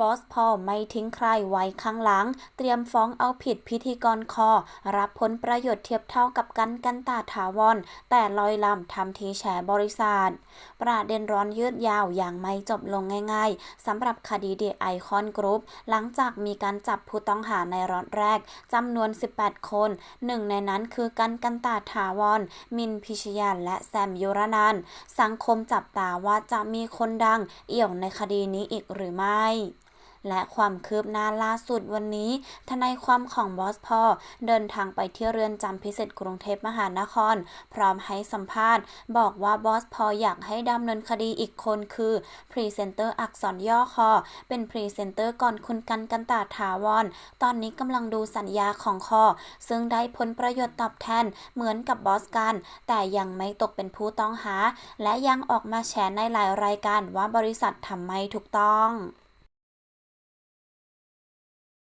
บอสพอไม่ทิ้งใครไว้ข้างหลัง เตรียมฟ้องเอาผิดพิธีกรคอ รับผลประโยชน์เทียบเท่ากับกันกันตาถาวร แต่ลอยลำทำทีแฉบริษัทประเด็นร้อนยืดยาวอย่างไม่จบลงง่ายๆสำหรับคดีเดไอคอนกรุ๊ปหลังจากมีการจับผู้ต้องหาในรอดแรกจำนวน 18 คนหนึ่งในนั้นคือกันกันตาถาวร มินพิชยาและแซมยุรนันสังคมจับตาว่าจะมีคนดังเอี่ยวในคดีนี้อีกหรือไม่ และความคืบหน้าล่าสุดวันนี้ ทนายความของบอสพอเดินทางไปที่เรือนจำพิเศษกรุงเทพมหานคร พร้อมให้สัมภาษณ์ บอกว่าบอสพออยากให้ดำเนินคดีอีกคนคือพรีเซนเตอร์อักษรย่อคอ เป็นพรีเซนเตอร์ก่อนคุณกันกันตาถาวร ตอนนี้กำลังดูสัญญาของคอ ซึ่งได้ผลประโยชน์ตอบแทนเหมือนกับบอสกัน แต่ยังไม่ตกเป็นผู้ต้องหา และยังออกมาแฉในหลายรายการว่าบริษัททำไม่ถูกต้อง